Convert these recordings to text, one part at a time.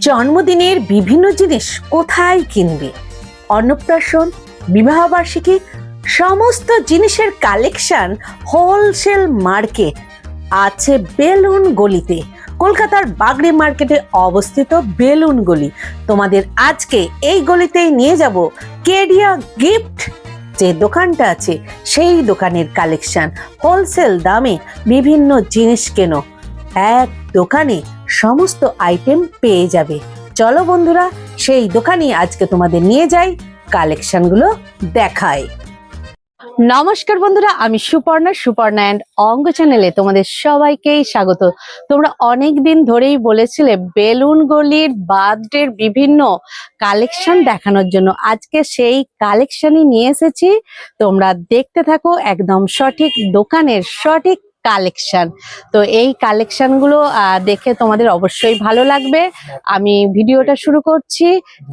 জন্মদিনের বিভিন্ন জিনিস কোথায় কিনবে? অন্নপ্রাশন, বিবাহবার্ষিকী, সমস্ত জিনিসের কালেকশন হোলসেল মার্কেট আছে বেলুন গলিতে। কলকাতার বাগড়ি মার্কেটে অবস্থিত বেলুন গলি। তোমাদের আজকে এই গলিতেই নিয়ে যাব কেডিয়া গিফট। যে দোকানটা আছে, সেই দোকানের কালেকশন। হোলসেল দামে বিভিন্ন জিনিস কেনো। এক দোকানে সমস্ত আইটেম পেয়ে যাবে। চলো বন্ধুরা, সেই দোকানে আজকে তোমাদের নিয়ে যাই কালেকশনগুলো দেখায় নমস্কার বন্ধুরা, আমি সুপর্ণা সুপর্ণা অ্যান্ড অঙ্গ চ্যানেলে তোমাদের সবাইকেই স্বাগত। তোমরা অনেক দিন ধরেই বলেছিলে বেলুন গলির বার্থডের বিভিন্ন কালেকশন দেখানোর জন্য। আজকে সেই কালেকশনই নিয়ে এসেছি। তোমরা দেখতে থাকো একদম সঠিক দোকানের সঠিক কালেকশন তো এই কালেকশনগুলো দেখে তোমাদের অবশ্যই ভালো লাগবে। আমি ভিডিওটা শুরু করছি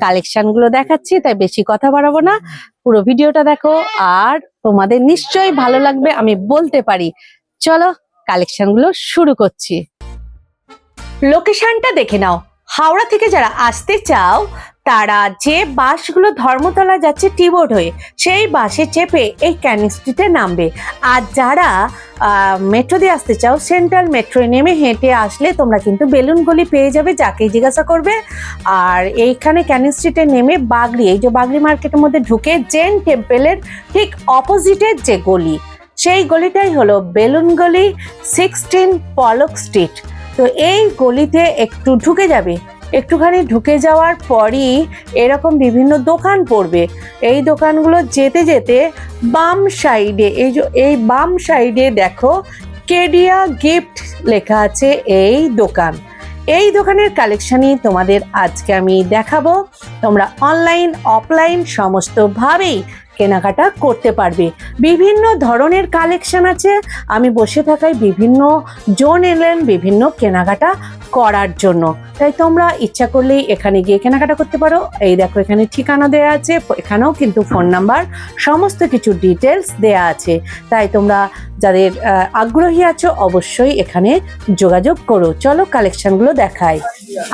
কালেকশনগুলো দেখাচ্ছি, তাই বেশি কথা বাড়াবো না। পুরো ভিডিওটা দেখো, আর তোমাদের নিশ্চয়ই ভালো লাগবে, আমি বলতে পারি। চলো কালেকশনগুলো শুরু করছি। লোকেশনটা দেখে নাও। হাওড়া থেকে যারা আসতে চাও তারা যে বাসগুলো ধর্মতলা যাচ্ছে টিবোর্ড হয়ে, সেই বাসে চেপে এই ক্যানিং স্ট্রিটে নামবে। আর যারা মেট্রো দিয়ে আসতে চাও সেন্ট্রাল মেট্রোয় নেমে হেঁটে আসলে তোমরা কিন্তু বেলুন গলি পেয়ে যাবে, যাকেই জিজ্ঞাসা করবে। আর এইখানে ক্যানিং স্ট্রিটে নেমে বাগড়ি এই যে বাগড়ি মার্কেটের মধ্যে ঢুকে জেন টেম্পেলের ঠিক অপোজিটের যে গলি, সেই গলিটাই হলো বেলুন গলি সিক্সটিন পলক স্ট্রিট তো এই গলিতে একটু ঢুকে যাবে একটুখানি ঢুকে যাওয়ার পরই এরকম বিভিন্ন দোকান পড়বে। এই দোকানগুলো যেতে যেতে বাম সাইডে, এই যে, এই বাম সাইডে দেখো কেডিয়া গিফট লেখা আছে এই দোকান। এই দোকানের কালেকশনই তোমাদের আজকে আমি দেখাবো। তোমরা অনলাইন, অফলাইন সমস্তভাবেই কেনাকাটা করতে পারবে। বিভিন্ন ধরনের কালেকশন আছে। আমি বসে থাকায় বিভিন্ন জন এলেন, বিভিন্ন কেনাকাটা করার জন্য। তাই তোমরা ইচ্ছা করলেই এখানে গিয়ে কেনাকাটা করতে পারো। এই দেখো এখানে ঠিকানা দেওয়া আছে এখানেও কিন্তু ফোন নাম্বার সমস্ত কিছু ডিটেলস দেয়া আছে। তাই তোমরা যাদের আগ্রহী আছো অবশ্যই এখানে যোগাযোগ করো। চলো কালেকশনগুলো দেখাই।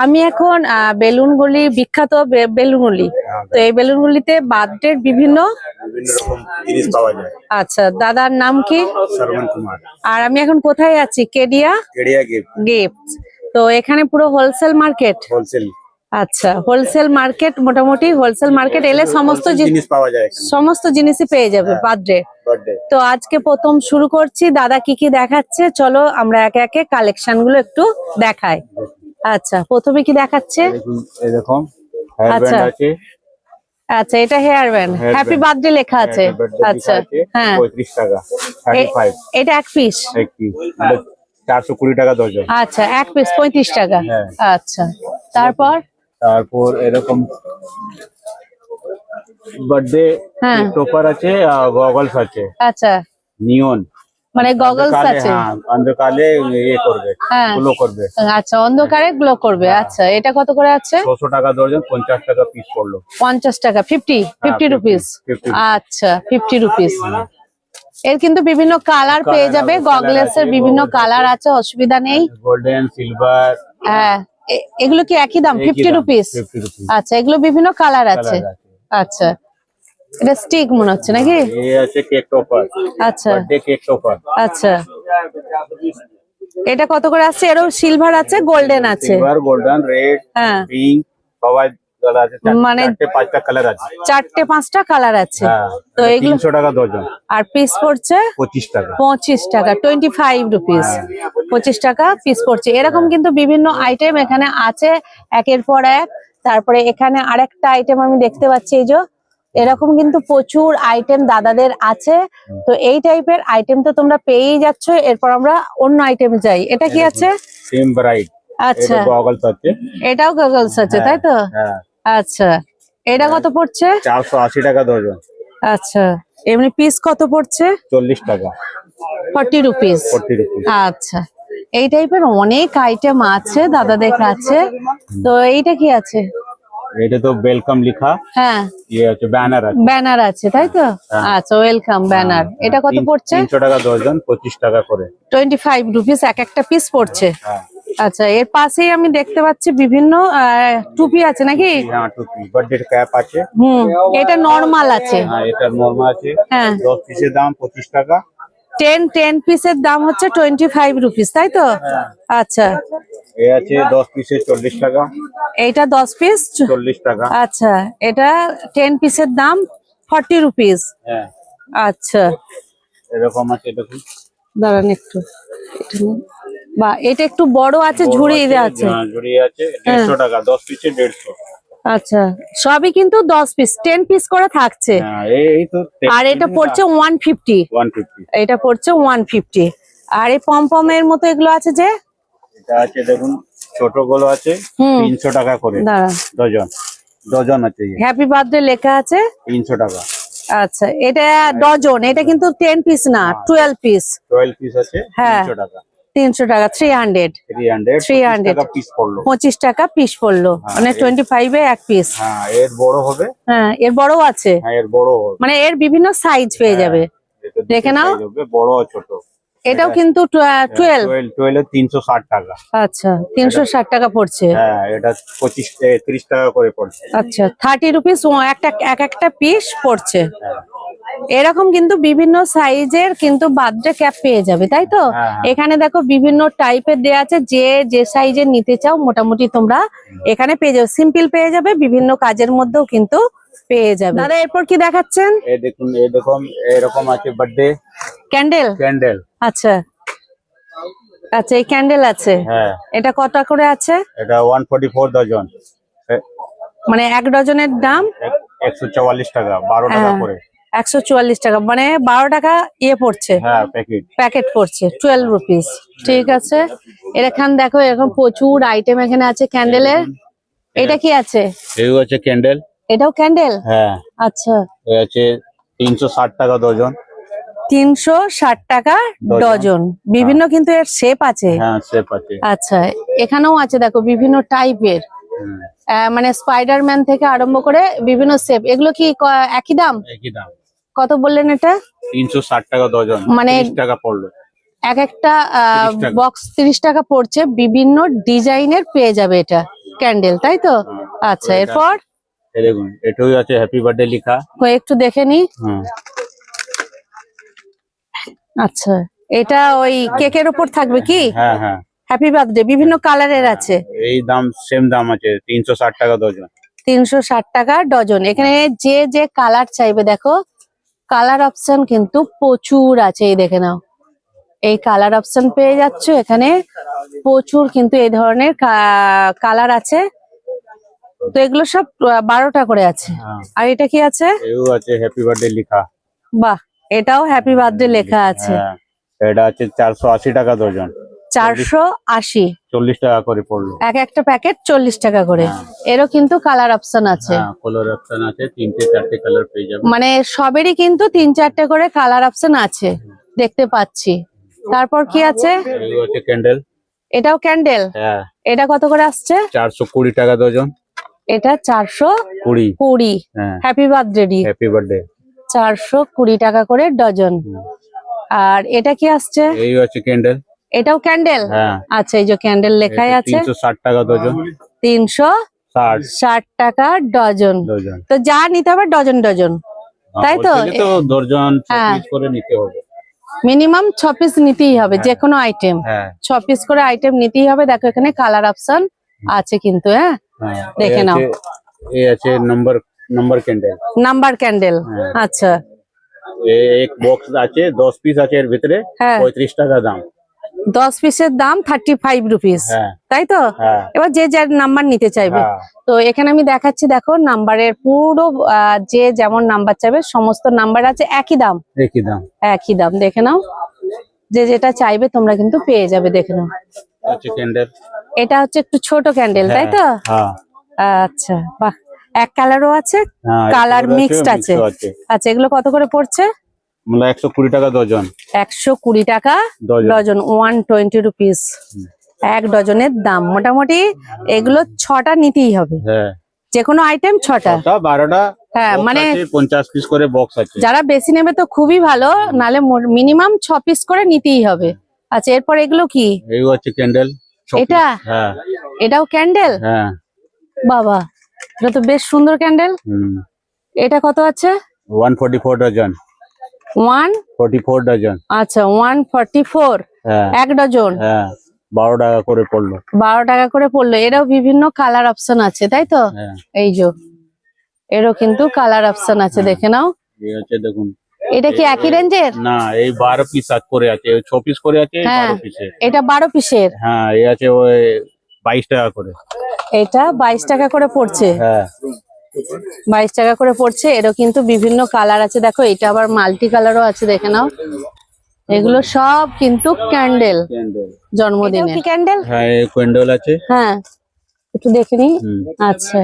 আমি এখন বেলুনগুলি বিখ্যাত বেলুনগুলি। তো এই বেলুনগুলিতে বার্থডের বিভিন্ন আচ্ছা দাদার নাম কি? আর আমি এখন কোথায় আছি? কেডিয়া? কেডিয়া গিফট। তো এখানে পুরো হোলসেল মার্কেট হোলসেল আচ্ছা হোলসেল মার্কেট মোটামুটি হোলসেল মার্কেট এলে সমস্ত জিনিস পাওয়া যায় সমস্ত জিনিসই পেয়ে যাবে বার্থডে। তো আজকে প্রথম শুরু করছি দাদা কি কি দেখাচ্ছে? চলো আমরা একে একে কালেকশনগুলো একটু দেখাই। আচ্ছা প্রথমে কি দেখাচ্ছে? দেখুন এই দেখুন হেয়ার আচ্ছা। আচ্ছা এটা হেয়ার ব্যান্ড হ্যাপি বার্থডে লেখা আছে। হ্যাঁ, আচ্ছা হ্যাঁ। 35 টাকা 35 এটা এক পিস এক পিস মানে 420 টাকা দর্জন আচ্ছা এক পিস পঁয়ত্রিশ টাকা। হ্যাঁ। আচ্ছা তারপর? তারপর এরকম বার্থডে হ্যাঁ। টোপার আছে গগলস আছে। আচ্ছা। নিয়ন মানে গগলস আছে? হ্যাঁ ইয়ে করবে হ্যাঁ। গ্লো করবে। আচ্ছা অন্ধকারে গ্লো করবে আচ্ছা এটা কত করে আছে? ছশো টাকা দর্জন পঞ্চাশ টাকা পিস পড়ল। পঞ্চাশ টাকা ফিফটি ফিফটি 50, রুপিস আচ্ছা ফিফটি রুপিস এর কিন্তু বিভিন্ন কালার পেয়ে যাবে গগলেস এর বিভিন্ন কালার আছে। অসুবিধা নেই। গোল্ডেন সিলভার হ্যাঁ এগুলো কি একই দাম? ফিফটি রুপিস আচ্ছা এগুলো বিভিন্ন কালার আছে। আচ্ছা এটা স্টিক মনে হচ্ছে নাকি? আচ্ছা। আচ্ছা। এটা কত করে আছে এরও সিলভার আছে গোল্ডেন আছে। সিলভার গোল্ডেন রেড হ্যাঁ। পিঙ্ক সবাই মানে- চারটে পাঁচটা কালার আছে। চারটে পাঁচটা কালার আছে। হ্যাঁ তো এগুলো টাকা দর্জন। আর পিস পড়ছে পঁচিশ টাকা। পঁচিশ টাকা টোয়েন্টি ফাইভ রুপিস পঁচিশ টাকা পিস পড়ছে। এরকম কিন্তু বিভিন্ন আইটেম এখানে আছে একের পর এক। তারপরে এখানে আরেকটা আইটেম আমি দেখতে পাচ্ছি এই যে এরকম কিন্তু প্রচুর আইটেম দাদাদের আছে। তো এই টাইপের আইটেম তো তোমরা পেয়েই যাচ্ছ এরপর আমরা অন্য আইটেম যাই। এটা কি আছে? আচ্ছা। এটাও গগলস আছে তাই তো? হ্যাঁ। আচ্ছা এটা কত পড়ছে? চারশো আশি টাকা দর্জন আচ্ছা এমনি পিস কত পড়ছে? চল্লিশ টাকা। ফর্টি রুপিস আচ্ছা এই টাইপের অনেক আইটেম আছে দাদাদের কাছে। তো এইটা কি আছে? এটা তো ওয়েলকাম লিখা। হ্যাঁ। ইয়ে আছে ব্যানার আছে। ব্যানার আছে তাই তো? হ্যাঁ। আচ্ছা ওয়েলকাম ব্যানার এটা কত পড়ছে? তিনশো টাকা দর্জন পঁচিশ টাকা করে। টোয়েন্টি ফাইভ রুপিস এক একটা পিস পড়ছে। হ্যাঁ। আচ্ছা এর পাশেই আমি দেখতে পাচ্ছি বিভিন্ন টুপি আছে নাকি? হ্যাঁ টুপি বার্থডে ক্যাপ আছে। হুম এটা নর্মাল আছে। হ্যাঁ এটা নর্মাল আছে। হ্যাঁ। দশ পিসের দাম পঁচিশ টাকা। টেন টেন পিসের দাম হচ্ছে টোয়েন্টি ফাইভ রুপিস তাই তো? আচ্ছা। এ আছে দশ পিসের চল্লিশ টাকা। এইটা দশ পিস চল্লিশ টাকা। আচ্ছা এটা টেন পিসের দাম ফর্টি রুপিস হ্যাঁ। আচ্ছা। এরকম আছে দেখুন। দাঁড়ান একটু। এটা। বা এটা একটু বড় আছে ঝুড়ি আছে হ্যাঁ, ঝুড়ি আছে দেড়শো টাকা দশ পিসে দেড়শো। আচ্ছা সবই কিন্তু দশ পিস টেন পিস করে থাকছে। হ্যাঁ এই তো আর এটা পড়ছে ওয়ান ফিফটি ওয়ান ফিফটি এটা পড়ছে ওয়ান ফিফটি আর এই পমপমের মতো এগুলো আছে যে? এটা আছে দেখুন ছোটগুলো আছে হুম। তিনশো টাকা করে। ডজন ডজন আছে হ্যাপি বার্থডে লেখা আছে? তিনশো টাকা। আচ্ছা এটা ডজন এটা কিন্তু টেন পিস না টুয়েলভ পিস টুয়েলভ পিস আছে হ্যাঁ। তিনশো টাকা। তিনশো টাকা three hundred three hundred piece পঁচিশ টাকা পিস পড়ল। হ্যাঁ, মানে টোয়েন্টি ফাইভ এ এক পিস হ্যাঁ এর বড় হবে? হ্যাঁ এর বড় আছে। হ্যাঁ বড় মানে এর বিভিন্ন সাইজ পেয়ে যাবে। দেখে নাও। বড় ছোট। এটাও হ্যাঁ। কিন্তু টুয়েলভ। টুয়েলভ তিনশো ষাট টাকা। আচ্ছা তিনশো ষাট টাকা পড়ছে। হ্যাঁ এটা পঁচিশ তিরিশ টাকা করে পড়ছে। আচ্ছা থার্টি রুপিস একটা এক একটা পিস পড়ছে। হ্যাঁ। এরকম কিন্তু বিভিন্ন সাইজের কিন্তু বার্থডে ক্যাপ পেয়ে যাবে তাই তো? হ্যাঁ, হ্যাঁ। এখানে দেখো বিভিন্ন টাইপের দেয়া আছে যে যে সাইজের নিতে চাও মোটামুটি তোমরা এখানে পেয়ে যাবে। সিম্পল পেয়ে যাবে বিভিন্ন কাজের মধ্যেও কিন্তু পেয়ে যাবে। দাদা এরপর কি দেখাচ্ছেন? এই দেখুন এই দেখুন এরকম আছে বার্থডে ক্যান্ডেল ক্যান্ডেল আচ্ছা। আচ্ছা এই ক্যান্ডেল আছে। হ্যাঁ। এটা কত করে আছে? এটা ওয়ান ফোর্টি ফোর ডজন মানে এক ডজনের দাম? একশো চুয়াল্লিশ টাকা বারো টাকা হ্যাঁ। করে। একশো চুয়াল্লিশ টাকা। মানে বারো টাকা ইয়ে পড়ছে। হ্যাঁ প্যাকেট প্যাকেট পড়ছে টুয়েলভ রুপিস ঠিক আছে। এখানে দেখো এরকম প্রচুর আইটেম এখানে আছে ক্যান্ডেলের এটা কি আছে? এই আছে ক্যান্ডেল এটাও ক্যান্ডেল হ্যাঁ। আচ্ছা। এই আছে তিনশো ষাট টাকা ডজন তিনশো ষাট টাকা ডজন। বিভিন্ন কিন্তু এর শেপ আছে। হ্যাঁ আছে। আচ্ছা এখানেও আছে দেখো বিভিন্ন টাইপের হুম, মানে স্পাইডারম্যান থেকে আরম্ভ করে বিভিন্ন শেপ এগুলো কি একই দাম? একই দাম। কত বললেন এটা? তিনশো ষাট টাকা ডজন। মানে- টাকা পড়ল। এক একটা 30 বক্স তিরিশ টাকা পড়ছে। বিভিন্ন ডিজাইনের পেয়ে যাবে এটা ক্যান্ডেল তাই তো? হ্যাঁ, আচ্ছা এরপর? দেখুন এটাও আছে হ্যাপি বার্থডে লেখা। একটু দেখে নি। আচ্ছা। এটা ওই কেকের উপর থাকবে কি? হ্যাঁ হ্যাঁ। হ্যাপি বার্থডে বিভিন্ন কালারের আছে। এই দাম সেম দাম আছে তিনশো ষাট টাকা ডজন তিনশো ষাট টাকা ডজন এখানে যে যে কালার চাইবে দেখো কালার অপশন কিন্তু প্রচুর আছে এই দেখে নাও। এই কালার অপশন পেয়ে যাচ্ছ এখানে প্রচুর কিন্তু এই ধরনের কালার আছে। তো এগুলো সব বারোটা করে আছে। হ্যাঁ। আর এটা কি আছে? এও আছে হ্যাপি বার্থডে লেখা। বাহ। এটাও হ্যাপি বার্থডে লেখা আছে। হ্যাঁ এটা আছে চারশো আশি টাকা ডজন চারশো আশি। চল্লিশ টাকা করে পড়ল। এক একটা প্যাকেট চল্লিশ টাকা করে। হ্যাঁ। এরও কিন্তু কালার অপশন আছে। হ্যাঁ কালার অপশন আছে তিনটে চারটে কালার পেয়ে যাবে। মানে সবেরই কিন্তু তিন চারটে করে কালার অপশন আছে। দেখতে পাচ্ছি। তারপর কি আছে? ক্যান্ডেল এটাও ক্যান্ডেল হ্যাঁ। এটা কত করে আসছে? চারশো কুড়ি টাকা ডজন এটা চারশো কুড়ি। কুড়ি। হ্যাঁ। হ্যাপি বার্থডে হ্যাপি বার্থডে চারশো কুড়ি টাকা করে ডজন। আর এটা কি আসছে? এই আছে ক্যান্ডেল। এটাও ক্যান্ডেল? হ্যাঁ। আচ্ছা এই যে ক্যান্ডেল লেখাই আছে। তিনশো ষাট টাকা ডজন। তিনশো ষাট টাকা ডজন। ডজন। তো যা নিতে হবে ডজন ডজন। তাই তো? দর্জন হ্যাঁ। করে নিতে হবে। মিনিমাম ছ পিস নিতেই হবে যে কোনো আইটেম। হ্যাঁ। ছ পিস করে আইটেম নিতেই হবে। দেখো এখানে কালার অপশন আছে কিন্তু হ্যাঁ? হ্যাঁ। দেখে নাও। এই আছে number number candle number candle. আচ্ছা। এক বক্স আছে দশ পিস আছে এর ভিতরে হ্যাঁ। পঁয়ত্রিশ টাকা দাম। দশ পিসের দাম থার্টি ফাইভ রুপিস তাই তো? হ্যাঁ। এবার যে যার নাম্বার নিতে চাইবে। হ্যাঁ। তো এখানে আমি দেখাচ্ছি দেখো নাম্বারের পুরো যে যেমন নাম্বার চাইবে সমস্ত নাম্বার আছে একই দাম। একই দাম। একই দাম দেখে নাও। যে যেটা চাইবে তোমরা কিন্তু পেয়ে যাবে দেখে নাও। ক্যান্ডেল এটা হচ্ছে একটু ছোট ক্যান্ডেল তাই তো? আচ্ছা বাহ। এক কালারও আছে কালার মিক্সড আছে। আচ্ছা এগুলো কত করে পড়ছে? মানে একশো কুড়ি টাকা ডজন একশো কুড়ি টাকা ডজন ওয়ান টোয়েন্টি রুপিস এক ডজনের দাম। মোটামুটি এগুলো ছটা নিতেই হবে। হ্যাঁ। যে কোনো আইটেম ছটা বারোটা হ্যাঁ মানে পঞ্চাশ পিস করে বক্স আছে। যারা বেশি নেবে তো খুবই ভালো নালে মিনিমাম ছ পিস করে নিতেই হবে। আচ্ছা এরপর এগুলো কি? হচ্ছে ক্যান্ডেল এটা? হ্যাঁ। এটাও ক্যান্ডেল হ্যাঁ। বাবা। এটা তো বেশ সুন্দর ক্যান্ডেল। হুম। এটা কত আছে? One forty four dozen. One? Forty four dozen. আচ্ছা ওয়ান ফর্টি ফোর হ্যাঁ। এক ডজন? হ্যাঁ টাকা করে পড়ল। বারো টাকা করে পড়ল। এরও বিভিন্ন কালার অপশন আছে তাই তো? হ্যাঁ। এই যে এরও কিন্তু কালার অপশন আছে দেখে নাও। এই হচ্ছে দেখুন। এটা কি একই রেঞ্জের? না এই বারো পিস করে আছে। ওই ছ পিস করে আছে এই হ্যাঁ। বারো পিসে এটা বারো পিসের। হ্যাঁ এই আছে ওই বাইশ টাকা করে। এটা বাইশ টাকা করে পড়ছে। হ্যাঁ। বাইশ টাকা করে পড়ছে এরও কিন্তু বিভিন্ন কালার আছে। দেখো এটা আবার মাল্টি কালারও আছে দেখে নাও। এগুলো সব কিন্তু ক্যান্ডেল জন্মদিনে কি ক্যান্ডেল? হ্যাঁ ক্যান্ডেল আছে। হ্যাঁ একটু দেখে নি আচ্ছা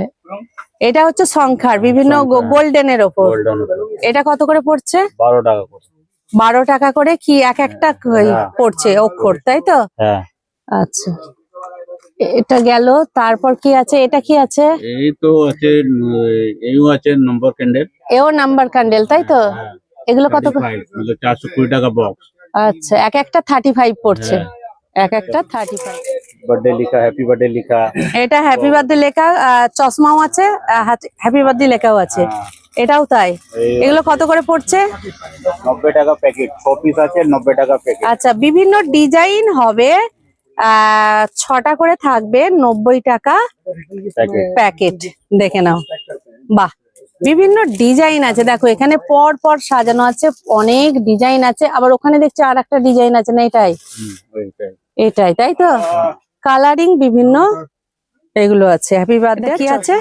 এটা হচ্ছে সংখ্যার বিভিন্ন সংখ্যার। গোল্ডেনের ওপর। এটা কত করে পড়ছে? বারো টাকা করে। বারো টাকা করে কি এক একটা হ্যাঁ। পড়ছে অক্ষর তাই তো? হ্যাঁ। আচ্ছা। এটা গেল। তারপর কি আছে? এটা কি আছে? এই তো আছে এইও আছে নম্বর ক্যান্ডেল এও নাম্বার ক্যান্ডেল তাই তো? হ্যাঁ এগুলো কত করে? মানে চারশো কুড়ি টাকা বক্স আচ্ছা এক একটা থার্টি ফাইভ পড়ছে। হ্যাঁ। এক একটা থার্টি ফাইভ বার্থডে লিখা হ্যাপি বার্থডে লিখা। এটা হ্যাপি বার্থডে লেখা আহ, চশমাও আছে হ্যাপি বার্থডে লেখাও আছে। হ্যাঁ। এটাও তাই? এগুলো কত করে পড়ছে? নব্বই টাকা প্যাকেট ছ পিস আছে নব্বই টাকা প্যাকেট আচ্ছা বিভিন্ন ডিজাইন হবে। ছটা করে থাকবে নব্বই টাকা প্যাকেট। দেখে নাও। বাহ বিভিন্ন ডিজাইন আছে। দেখো এখানে পর পর সাজানো আছে অনেক ডিজাইন আছে। আবার ওখানে দেখছি আর একটা ডিজাইন আছে না এটাই? এটাই। তাই তো? কালারিং বিভিন্ন এগুলো আছে। হ্যাপি বার্থডে কি আছে?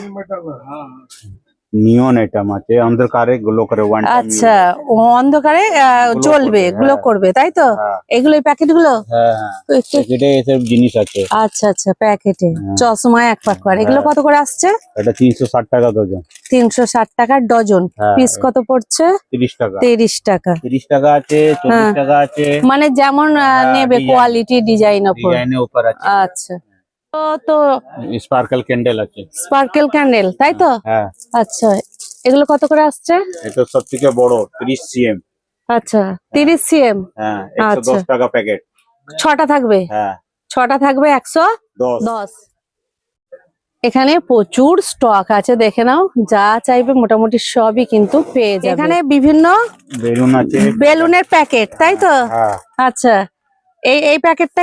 নিয়ন আইটেম আছে অন্ধকারে গ্লো করে ওয়ান আচ্ছা ও অন্ধকারে জ্বলবে করবে, গ্লো হ্যাঁ। করবে তাই তো? হ্যাঁ। এগুলো প্যাকেটগুলো হ্যাঁ হ্যাঁ। প্যাকেটে এসব জিনিস আছে। আচ্ছা আচ্ছা প্যাকেটে। হ্যাঁ। চশমা এক পাক করে। এগুলো হ্যাঁ। কত করে আসছে? এটা তিনশো ষাট টাকা ডজন। তিনশো ষাট টাকার ডজন। হ্যাঁ। পিস কত পড়ছে? তিরিশ টাকা। তিরিশ টাকা। তিরিশ টাকা আছে চল্লিশ হ্যাঁ। টাকা আছে। মানে যেমন হ্যাঁ, নেবে কোয়ালিটি ডিজাইন ওপর ডিজাইনের উপর আছে। আচ্ছা। তো স্পার্কেল ক্যান্ডেল আছে। স্পার্কেল ক্যান্ডেল তাই তো? হ্যাঁ। আচ্ছা এগুলো কত করে আসছে? এটা সব থেকে বড় তিরিশ সিএম। আচ্ছা তিরিশ সিএম? হ্যাঁ একশো দশ আচ্ছা। টাকা প্যাকেট। ছটা থাকবে? হ্যাঁ। ছটা থাকবে একশো দশ। দশ। এখানে প্রচুর স্টক আছে দেখে নাও যা চাইবে মোটামুটি সবই কিন্তু পেয়ে যাবে। এখানে বিভিন্ন বেলুন আছে। বেলুনের প্যাকেট তাই তো? হ্যাঁ। আচ্ছা এই এই প্যাকেটটা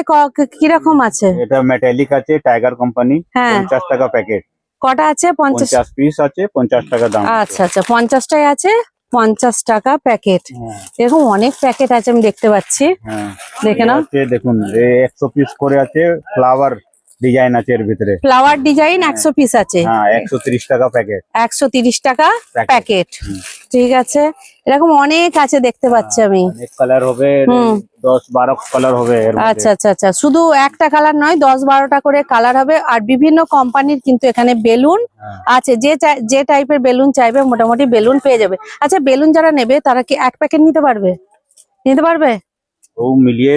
কীরকম আছে? এটা মেটালিক আছে টাইগার কোম্পানি হ্যাঁ। পঞ্চাশ টাকা প্যাকেট কটা আছে? পঞ্চাশ পিস আছে পঞ্চাশ টাকা দাম। আচ্ছা আচ্ছা পঞ্চাশটাই আছে পঞ্চাশ টাকা প্যাকেট এরকম অনেক প্যাকেট আছে আমি দেখতে পাচ্ছি। হ্যাঁ। দেখে নাও। দেখুন একশো পিস করে আছে ফ্লাওয়ার ডিজাইন আছে এর ভিতরে। ফ্লাওয়ার ডিজাইন একশো পিস আছে। হ্যাঁ একশো তিরিশ টাকা প্যাকেট একশো তিরিশ টাকা প্যাকেট ঠিক আছে। এরকম অনেক আছে দেখতে পাচ্ছি আমি। কালার হবে। দশ বারো কালার হবে। আচ্ছা আচ্ছা আচ্ছা। শুধু একটা কালার নয় দশ বারোটা করে কালার হবে। আর বিভিন্ন কোম্পানির কিন্তু এখানে বেলুন হ্যাঁ। আছে। যে যে টাইপের বেলুন চাইবে মোটামুটি বেলুন পেয়ে যাবে। আচ্ছা বেলুন যারা নেবে তারা কি এক প্যাকেট নিতে পারবে? নিতে পারবে? ও মিলিয়ে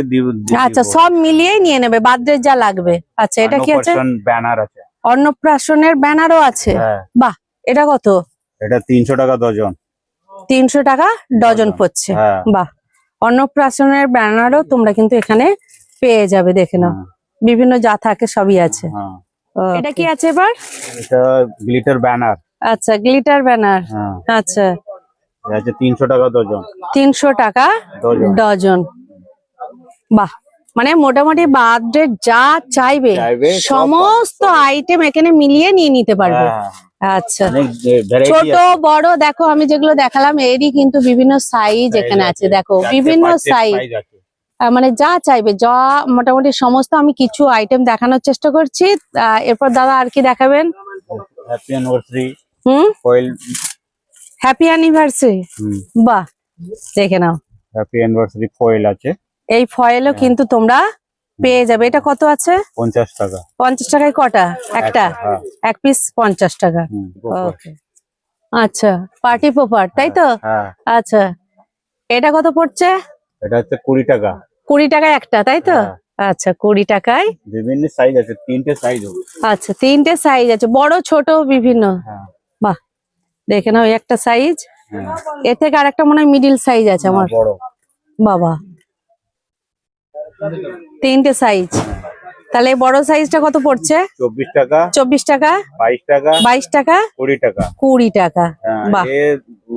আচ্ছা সব মিলিয়েই নিয়ে নেবে। বার্থডে যা লাগবে। আচ্ছা এটা কি আছে? ব্যানার আছে। অন্নপ্রাশনের ব্যানারও আছে। হ্যাঁ। বাহ এটা কত? এটা তিনশো টাকা ডজন। তিনশো টাকা ডজন পড়ছে। হ্যাঁ। বাহ। অন্নপ্রাশনের ব্যানারও তোমরা কিন্তু এখানে পেয়ে যাবে দেখে নাও। বিভিন্ন যা থাকে সবই আছে। এটা কি আছে এবার? এটা গ্লিটার ব্যানার। আচ্ছা গ্লিটার ব্যানার। হ্যাঁ। আচ্ছা। আছে টাকা ডজন। টাকা ডজন। বাহ। মানে মোটামুটি বার্থডে যা চাইবে চাইবে সমস্ত আইটেম এখানে মিলিয়ে নিয়ে নিতে পারবে। হ্যাঁ, আচ্ছা। ছোট বড় দেখো আমি যেগুলো দেখালাম এরই কিন্তু বিভিন্ন সাইজ এখানে আছে। দেখো বিভিন্ন সাইজ মানে যা চাইবে যা মোটামুটি সমস্ত আমি কিছু আইটেম দেখানোর চেষ্টা করছি। এরপর দাদা আর কি দেখাবেন? হ্যাপি অ্যানিভার্সারি হুম? হ্যাপি অ্যানিভার্সারি বাহ দেখে নাও। হ্যাপি অ্যানিভার্সারি ফয়েল আছে। এই ফয়েলও কিন্তু তোমরা পেয়ে যাবে। এটা কত আছে? পঞ্চাশ টাকা। পঞ্চাশ টাকায় কটা? একটা? হ্যাঁ, এক পিস পঞ্চাশ টাকা। ওকে আচ্ছা পার্টি পোপার তাই তো? হ্যাঁ আচ্ছা। এটা কত পড়ছে? এটা হচ্ছে কুড়ি টাকা। কুড়ি টাকায় একটা তাই তো? হ্যাঁ, আচ্ছা কুড়ি টাকায়। বিভিন্ন সাইজ আছে তিনটে সাইজ আচ্ছা তিনটে সাইজ আছে বড় ছোট বিভিন্ন? হ্যাঁ। বাহ দেখে নাও একটা সাইজ হ্যাঁ, এর থেকে আর একটা মনে হয় মিডিল সাইজ আছে আমার। বাবা। তিনটে সাইজ তাহলে বড় সাইজটা কত পড়ছে? চব্বিশ টাকা চব্বিশ টাকা? বাইশ টাকা বাইশ টাকা? কুড়ি টাকা। কুড়ি টাকা। হ্যাঁ,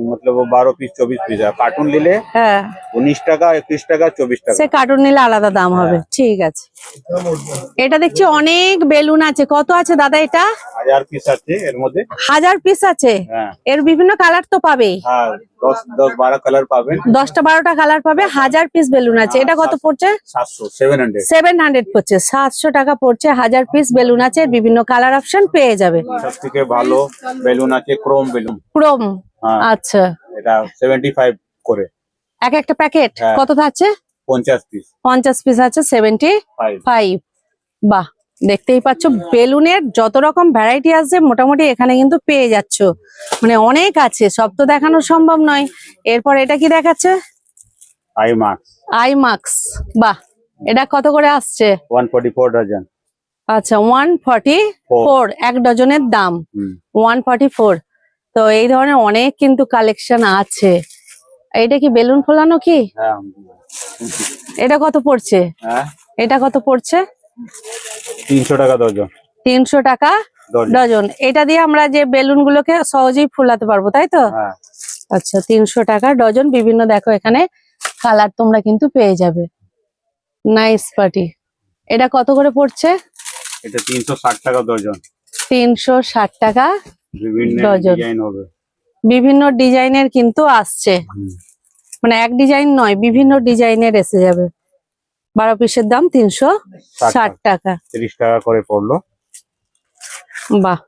মতলব বারো পিস চব্বিশ পিস কার্টুন নিলে হ্যাঁ। উনিশ টাকা একত্রিশ টাকা চব্বিশ টাকা। সে কার্টুন নিলে আলাদা দাম হবে। হ্যাঁ। ঠিক আছে। এটা দেখছি অনেক বেলুন আছে। কত আছে দাদা এটা? হাজার পিস আছে এর মধ্যে। হাজার পিস আছে? হ্যাঁ। এর বিভিন্ন কালার তো পাবে। দশটা বারোটা কালার পাবে। হাজার পিস বেলুন আছে। এটা কত পড়ছে? সাতশো সেভেন হান্ড্রেড পড়ছে। সাতশো টাকা পড়ছে হাজার পিস বেলুন আছে বিভিন্ন কালার অপশন পেয়ে যাবে। সব থেকে ভালো বেলুন আছে ক্রোম বেলুন। ক্রোম হ্যাঁ। আচ্ছা। এটা সেভেন্টি ফাইভ করে। এক একটা প্যাকেট। কত থাকছে? পঞ্চাশ পিস পঞ্চাশ পিস আছে সেভেন্টি ফাইভ ফাইভ বাহ দেখতেই পাচ্ছ বেলুনের যত রকম ভ্যারাইটি আছে মোটামুটি এখানে কিন্তু পেয়ে যাচ্ছ। মানে অনেক আছে সব তো দেখানো সম্ভব নয়। এরপর এটা কি দেখাচ্ছে? Eye masks. Eye masks. বাহ এটা কত করে আসছে? ওয়ান ফোর্টি ফোর ডজন আচ্ছা ওয়ান ফর্টি ফোর এক ডজনের দাম। হুম। ওয়ান ফর্টি ফোর তো এই ধরনের অনেক কিন্তু কালেকশন আছে। এটা কি বেলুন ফোলানো কি? হ্যাঁ এটা কত পড়ছে? হ্যাঁ। এটা কত পড়ছে? তিনশো টাকা ডজন তিনশো টাকা ডজন এটা দিয়ে আমরা যে বেলুন গুলোকে সহজেই ফুলাতে পারব তাই তো? হ্যাঁ। আচ্ছা তিনশো টাকা ডজন বিভিন্ন দেখো এখানে কালার তোমরা কিন্তু পেয়ে যাবে। নাইস পার্টি এটা কত করে পড়ছে? এটা তিনশো ষাট টাকা ডজন তিনশো ষাট টাকা বিভিন্ন ডিজাইন হবে। বিভিন্ন ডিজাইনের কিন্তু আসছে। মানে এক ডিজাইন নয় বিভিন্ন ডিজাইনের এসে যাবে। বারো পিসের দাম তিনশো ষাট টাকা। তিরিশ টাকা করে পড়ল। বাহ।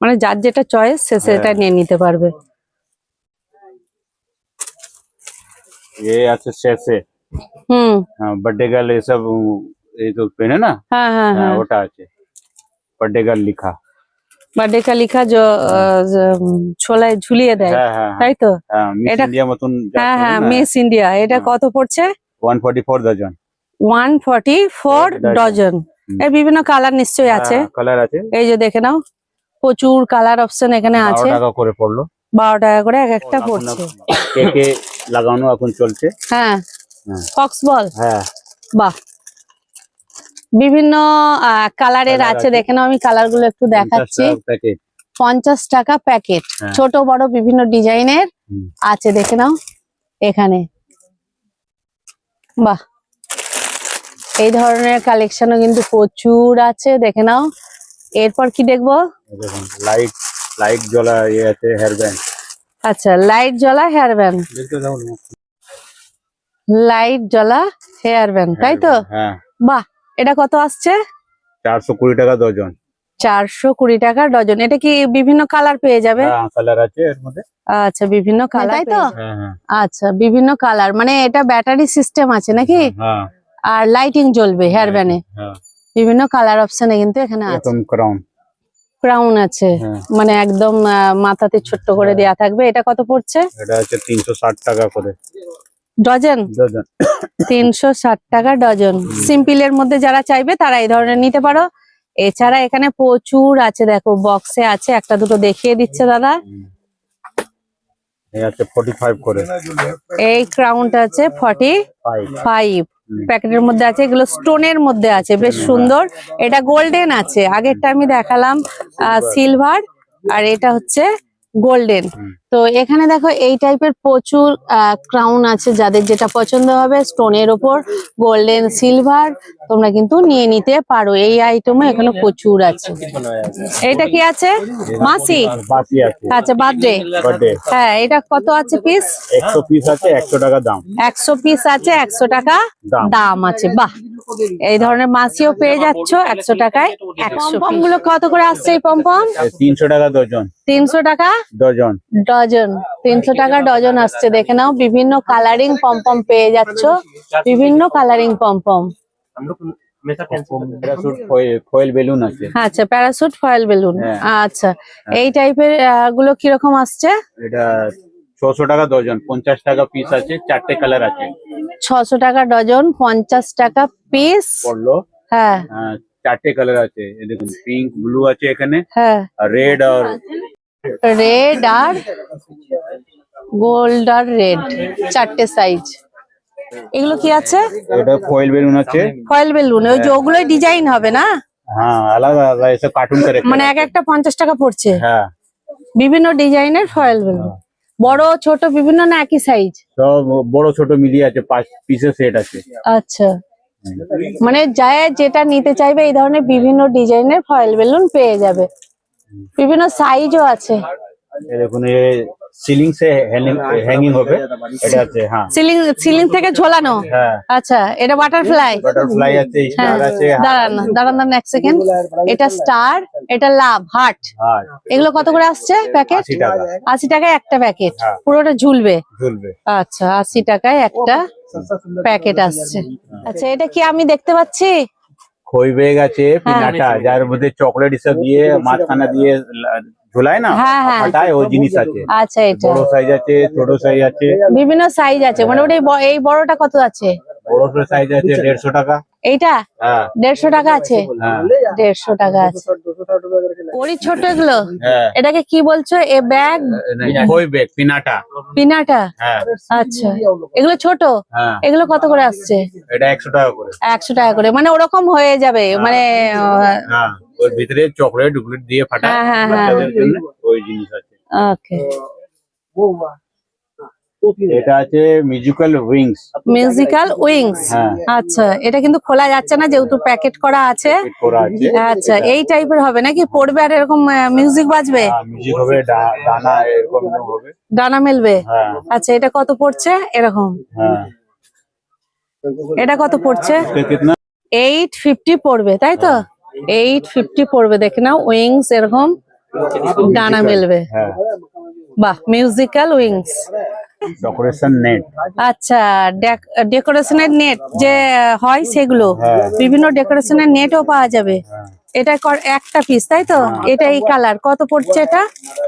মানে যার যেটা চয়েস সে সেটা হ্যাঁ। নিয়ে নিতে পারবে। ये আছে শেষে। বার্থডে গার্ল এসব এই তো পেনে না হ্যাঁ হ্যাঁ ওটা আছে বার্থডে গার্ল লিখা বার্থডে কা লিখা যে ছোলায় ঝুলিয়ে দেয় তাই তো এটা ইন্ডিয়া মতন হ্যাঁ হ্যাঁ মিস ইন্ডিয়া এটা কত পড়ছে 144 ডজন 144 ডজন এ বিভিন্ন কালার নিশ্চয়ই আছে। কালার আছে। এই যে দেখে নাও প্রচুর কালার অপশন এখানে আছে। 12 টাকা করে পড়ল। 12 টাকা করে এক একটা পড়ছে। কেকে লাগানো এখন চলছে? হ্যাঁ। হ্যাঁ। ফক্স বল হ্যাঁ। বাহ। বিভিন্ন কালারের আছে। দেখে নাও আমি কালারগুলো একটু দেখাচ্ছি। পঞ্চাশ টাকা প্যাকেট। ছোট বড় বিভিন্ন ডিজাইনের আছে দেখে নাও এখানে। বাহ। এই ধরনের কালেকশনও কিন্তু প্রচুর আছে দেখে নাও। এরপর কি দেখব? লাইট লাইট জ্বলা ইয়ে আছে হেয়ার ব্যান্ড আচ্ছা লাইট জ্বলা হেয়ার ব্যান্ড। লাইট জ্বলা হেয়ার ব্যান্ড তাই তো? হ্যাঁ। বাহ এটা কত আসছে? চারশো কুড়ি টাকা ডজন। চারশো কুড়ি টাকা ডজন। এটা কি বিভিন্ন কালার পেয়ে যাবে? হ্যাঁ কালার আছে এর মধ্যে। আচ্ছা বিভিন্ন কালার তাই তো? হ্যাঁ হ্যাঁ। আচ্ছা বিভিন্ন কালার। মানে এটা ব্যাটারি সিস্টেম আছে নাকি? হ্যাঁ আর লাইটিং জ্বলবে হেয়ার ব্যানে হ্যাঁ। বিভিন্ন কালার অপশনে কিন্তু এখানে আছে। ক্রাউন ক্রাউন আছে। হ্যাঁ। মানে একদম মাথাতে ছোট্ট করে দেয়া থাকবে। এটা কত পড়ছে? এটা আছে তিনশো ষাট টাকা করে। ডজন? তিনশো ষাট টাকা ডজন। সিম্পলের মধ্যে যারা চাইবে তারা এই ধরনের নিতে পারো। এছাড়া এখানে প্রচুর আছে দেখো বক্সে আছে। একটা দুটো দেখিয়ে দিচ্ছে দাদা। এই ক্রাউনটা আছে ফর্টি ফাইভ ফাইভ প্যাকেটের মধ্যে আছে এগুলো স্টোনের মধ্যে আছে বেশ সুন্দর। এটা গোল্ডেন আছে। আগেরটা আমি দেখালাম সিলভার আর এটা হচ্ছে গোল্ডেন তো এখানে দেখো এই টাইপের প্রচুর ক্রাউন আছে যাদের যেটা পছন্দ হবে স্টোনের ওপর গোল্ডেন সিলভার তোমরা কিন্তু নিয়ে নিতে পারো। এই আইটেমও এখানে প্রচুর আছে। এটা কি আছে? মাসি? আচ্ছা বার্থডে হ্যাঁ এটা কত আছে পিস একশো পিস আছে একশো টাকা দাম। একশো পিস আছে একশো টাকা দাম। আছে। বাহ! এই ধরনের মাসিও পেয়ে যাচ্ছ একশো টাকায়। একশো পমগুলো কত করে আসছে এই পমপম? তিনশো টাকা ডজন তিনশো টাকা? ডজন। ডজন। তিনশো টাকা ডজন আসছে। দেখে নাও বিভিন্ন কালারিং পম্পম পেয়ে যাচ্ছ। বিভিন্ন কালারিং পম্পম আচ্ছা প্যারাসুট ফয়েল বেলুন। হ্যাঁ। আচ্ছা হ্যাঁ। এই গুলো কীরকম আসছে? ছশো টাকা ডজন পঞ্চাশ টাকা পিস আছে চারটে কালার আছে। ছশো টাকা ডজন পঞ্চাশ টাকা পিস হ্যাঁ। চারটে কালার আছে। দেখুন পিঙ্ক ব্লু আছে এখানে। হ্যাঁ। রেড আর রেড আর গোল্ড আর রেড চারটে সাইজ এগুলো কি আছে? এটা ফয়েল বেলুন আছে। ফয়েল বেলুন ওই যে ওগুলোই ডিজাইন হবে না? হ্যাঁ আলাদা আলাদা এসে কার্টুন করে মানে এক একটা পঞ্চাশ টাকা পড়ছে। হ্যাঁ। বিভিন্ন ডিজাইনের ফয়েল বেলুন বড় ছোট বিভিন্ন না একই সাইজ সব বড় ছোট মিলিয়ে আছে পাঁচ পিসের সেট আছে। আচ্ছা। মানে যায় যেটা নিতে চাইবে এই ধরনের বিভিন্ন ডিজাইনের ফয়েল বেলুন পেয়ে যাবে। বিভিন্ন সাইজও আছে। দেখুন এ সিলিং সে হ্যাঙ্গিং হবে। এটা আছে হ্যাঁ। সিলিং সিলিং থেকে ঝোলানো? হ্যাঁ। আচ্ছা এটা বাটারফ্লাই বাটারফ্লাই আছে হ্যাঁ স্টার আছে দাঁড়ান দাঁড়ান দাঁড়ান এক সেকেন্ড এটা স্টার এটা লাভ হার্ট এগুলো কত করে আসছে প্যাকেট আশি টাকা। আশি টাকায় একটা প্যাকেট হ্যাঁ। পুরোটা ঝুলবে? ঝুলবে। আচ্ছা আশি টাকায় একটা প্যাকেট আসছে। আচ্ছা এটা কি আমি দেখতে পাচ্ছি? খই বেগ আছে হ্যাঁ। পিনাটা যার মধ্যে চকলেট হিসাব দিয়ে মাঝখানে দিয়ে ঝোলায় না? হ্যাঁ, হ্যাঁ। ফাটায় ওই জিনিস আছে। আচ্ছা এটা। বড় সাইজ আছে ছোট সাইজ আছে। বিভিন্ন সাইজ আছে। মোটামুটি এই এই বড়টা কত আছে? বড় সাইজ আছে দেড়শো টাকা। এইটা? হ্যাঁ। দেড়শো টাকা আছে? হ্যাঁ। দেড়শো টাকা আছে। ওরই ছোট হ্যাঁ। এটাকে কি বলছো? এ ব্যাগ? খই বেগ পিনাটা। পিনাটা? হ্যাঁ। আচ্ছা। এগুলো ছোট? হ্যাঁ। এগুলো কত করে আসছে? এটা একশো টাকা করে। একশো টাকা করে। মানে ওরকম হয়ে যাবে। মানে হ্যাঁ। ওর ভিতরে চকলেট উকলেট দিয়ে ফাটা হ্যাঁ, হ্যাঁ, হ্যাঁ, ওই জিনিস আছে। ওকে এটা আছে মিউজিক্যাল উইংস মিউজিক্যাল উইংস আচ্ছা এটা কিন্তু খোলা যাচ্ছে না যেহেতু প্যাকেট করা আছে। আচ্ছা এই টাইপের হবে নাকি? পড়বে আর এরকম মিউজিক বাজবে? মিউজিক হবে ডানা এরকম হবে। ডানা মেলবে? আচ্ছা এটা কত পড়ছে? এরকম। এটা কত পড়ছে? এইট ফিফটি পড়বে তাই তো? এইট ফিফটি পড়বে দেখে নাও উইংস এরকম ডানা মেলবে। হ্যাঁ। বাহ মিউজিক্যাল উইংস ডেকোরেশন নেট আচ্ছা ডেকোরেশনের নেট যে হয় সেগুলো। হ্যাঁ। বিভিন্ন ডেকোরেশনের নেটও পাওয়া যাবে। হ্যাঁ। এটা কর- একটা পিস তাই তো? এটা এই কালার কত পড়ছে এটা?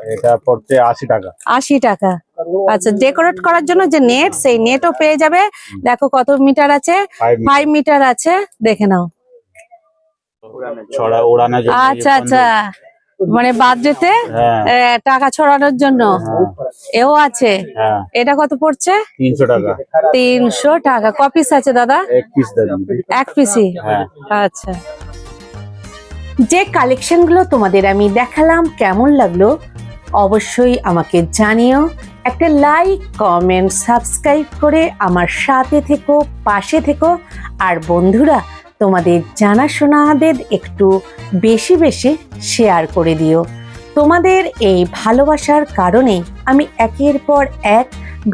এটা পড়ছে আশি টাকা। আশি টাকা। আচ্ছা ডেকোরেট করার জন্য যে নেট সেই নেটও পেয়ে যাবে। দেখো কত মিটার আছে? ফাইভ মিটার আছে দেখে নাও। ছড়া ওড়ানোর জন্য আচ্ছা আচ্ছা। মানে বার্থডেতে হ্যাঁ। টাকা ছড়ানোর জন্য? এও আছে? হ্যাঁ। এটা কত পড়ছে? তিনশো টাকা। তিনশো টাকা। ক পিস আছে দাদা? এক পিস এক পিসি হ্যাঁ। আচ্ছা। যে কালেকশনগুলো তোমাদের আমি দেখালাম কেমন লাগল অবশ্যই আমাকে জানিও। একটা লাইক কমেন্ট সাবস্ক্রাইব করে আমার সাথে থেকো পাশে থেকো। আর বন্ধুরা তোমাদের জানাশোনাদের একটু বেশি বেশি শেয়ার করে দিও। তোমাদের এই ভালোবাসার কারণে আমি একের পর এক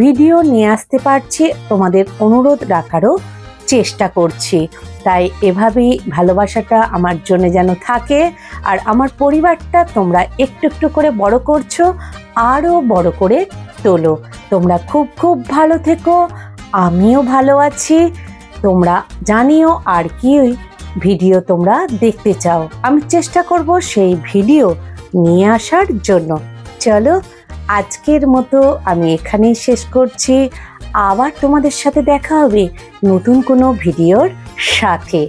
ভিডিও নিয়ে আসতে পারছি, তোমাদের অনুরোধ রাখারও চেষ্টা করছি। তাই এভাবেই ভালোবাসাটা আমার জন্য যেন থাকে আর আমার পরিবারটা তোমরা একটু একটু করে বড় করছ, আরও বড় করে তোলো। তোমরা খুব খুব ভালো থেকো, আমিও ভালো আছি। তোমরা জানিও আর কি ভিডিও তোমরা দেখতে চাও। আমি চেষ্টা করব সেই ভিডিও নিয়ে আসার জন্য। চলো, আজকের মতো আমি এখানেই শেষ করছি। আবার তোমাদের সাথে দেখা হবে নতুন কোনো ভিডিওর সাথে।